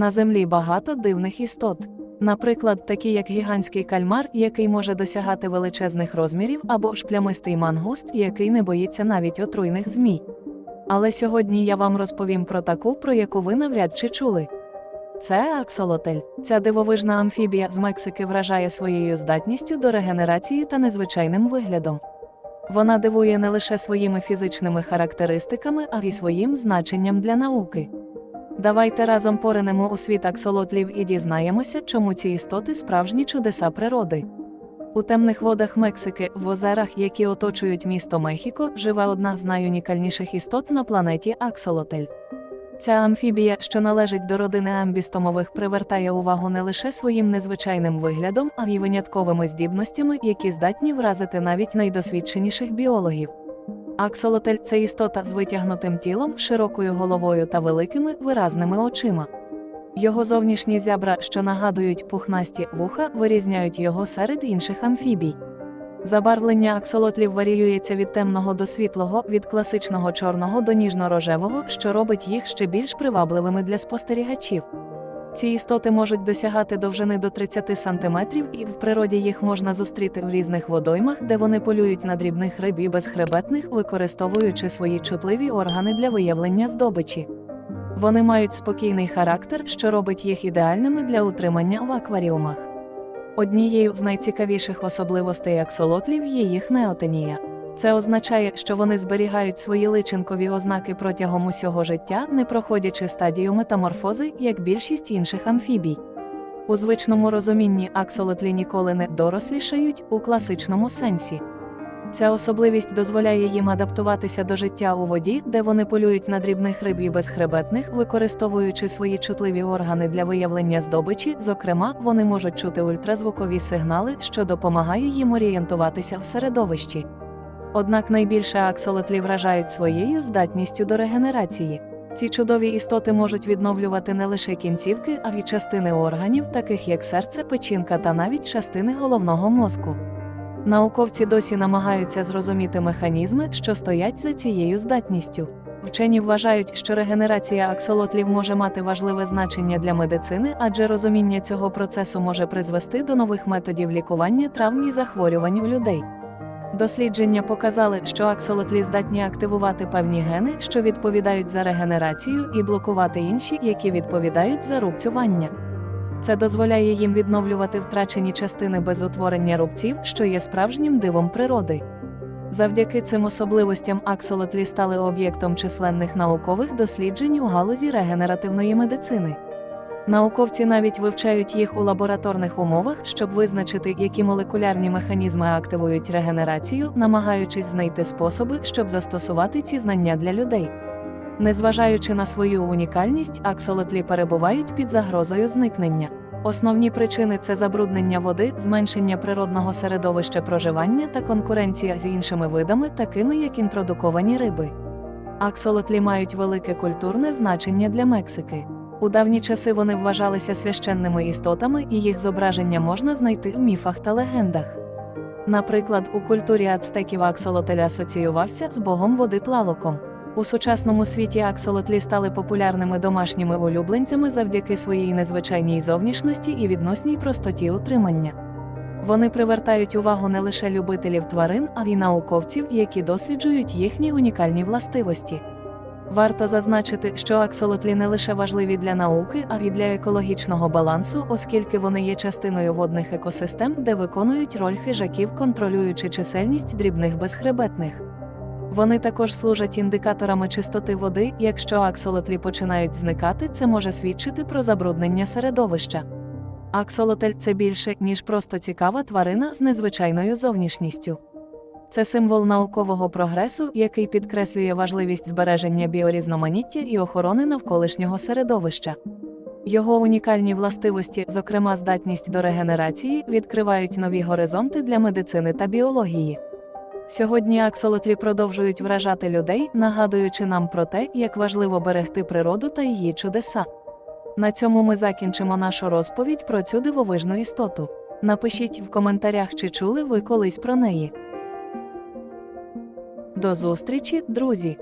На землі багато дивних істот. Наприклад, такі як гігантський кальмар, який може досягати величезних розмірів, або ж плямистий мангуст, який не боїться навіть отруйних змій. Але сьогодні я вам розповім про таку, про яку ви навряд чи чули. Це аксолотель. Ця дивовижна амфібія з Мексики вражає своєю здатністю до регенерації та незвичайним виглядом. Вона дивує не лише своїми фізичними характеристиками, а й своїм значенням для науки. Давайте разом поринемо у світ аксолотлів і дізнаємося, чому ці істоти справжні чудеса природи. У темних водах Мексики, в озерах, які оточують місто Мехіко, живе одна з найунікальніших істот на планеті аксолотель. Ця амфібія, що належить до родини амбістомових, привертає увагу не лише своїм незвичайним виглядом, а й винятковими здібностями, які здатні вразити навіть найдосвідченіших біологів. Аксолотель це істота з витягнутим тілом, широкою головою та великими виразними очима. Його зовнішні зябра, що нагадують пухнасті вуха, вирізняють його серед інших амфібій. Забарвлення аксолотлів варіюється від темного до світлого, від класичного чорного до ніжно-рожевого, що робить їх ще більш привабливими для спостерігачів. Ці істоти можуть досягати довжини до 30 см, і в природі їх можна зустріти в різних водоймах, де вони полюють на дрібних риб і безхребетних, використовуючи свої чутливі органи для виявлення здобичі. Вони мають спокійний характер, що робить їх ідеальними для утримання в акваріумах. Однією з найцікавіших особливостей аксолотлів є їх неотенія. Це означає, що вони зберігають свої личинкові ознаки протягом усього життя, не проходячи стадію метаморфози, як більшість інших амфібій. У звичному розумінні аксолотлі ніколи не дорослішають у класичному сенсі. Ця особливість дозволяє їм адаптуватися до життя у воді, де вони полюють на дрібних риб і безхребетних, використовуючи свої чутливі органи для виявлення здобичі. Зокрема, вони можуть чути ультразвукові сигнали, що допомагає їм орієнтуватися в середовищі. Однак найбільше аксолотлі вражають своєю здатністю до регенерації. Ці чудові істоти можуть відновлювати не лише кінцівки, а й частини органів, таких як серце, печінка та навіть частини головного мозку. Науковці досі намагаються зрозуміти механізми, що стоять за цією здатністю. Вчені вважають, що регенерація аксолотлів може мати важливе значення для медицини, адже розуміння цього процесу може призвести до нових методів лікування травм і захворювань у людей. Дослідження показали, що аксолотлі здатні активувати певні гени, що відповідають за регенерацію, і блокувати інші, які відповідають за рубцювання. Це дозволяє їм відновлювати втрачені частини без утворення рубців, що є справжнім дивом природи. Завдяки цим особливостям аксолотлі стали об'єктом численних наукових досліджень у галузі регенеративної медицини. Науковці навіть вивчають їх у лабораторних умовах, щоб визначити, які молекулярні механізми активують регенерацію, намагаючись знайти способи, щоб застосувати ці знання для людей. Незважаючи на свою унікальність, аксолотлі перебувають під загрозою зникнення. Основні причини це забруднення води, зменшення природного середовища проживання та конкуренція з іншими видами, такими як інтродуковані риби. Аксолотлі мають велике культурне значення для Мексики. У давні часи вони вважалися священними істотами, і їх зображення можна знайти в міфах та легендах. Наприклад, у культурі ацтеків аксолотель асоціювався з богом води Тлалоком. У сучасному світі аксолотлі стали популярними домашніми улюбленцями завдяки своїй незвичайній зовнішності і відносній простоті утримання. Вони привертають увагу не лише любителів тварин, а й науковців, які досліджують їхні унікальні властивості. Варто зазначити, що аксолотлі не лише важливі для науки, а й для екологічного балансу, оскільки вони є частиною водних екосистем, де виконують роль хижаків, контролюючи чисельність дрібних безхребетних. Вони також служать індикаторами чистоти води. Якщо аксолотлі починають зникати, це може свідчити про забруднення середовища. Аксолотль це більше, ніж просто цікава тварина з незвичайною зовнішністю. Це символ наукового прогресу, який підкреслює важливість збереження біорізноманіття і охорони навколишнього середовища. Його унікальні властивості, зокрема здатність до регенерації, відкривають нові горизонти для медицини та біології. Сьогодні аксолотлі продовжують вражати людей, нагадуючи нам про те, як важливо берегти природу та її чудеса. На цьому ми закінчимо нашу розповідь про цю дивовижну істоту. Напишіть в коментарях, чи чули ви колись про неї. До зустрічі, друзі!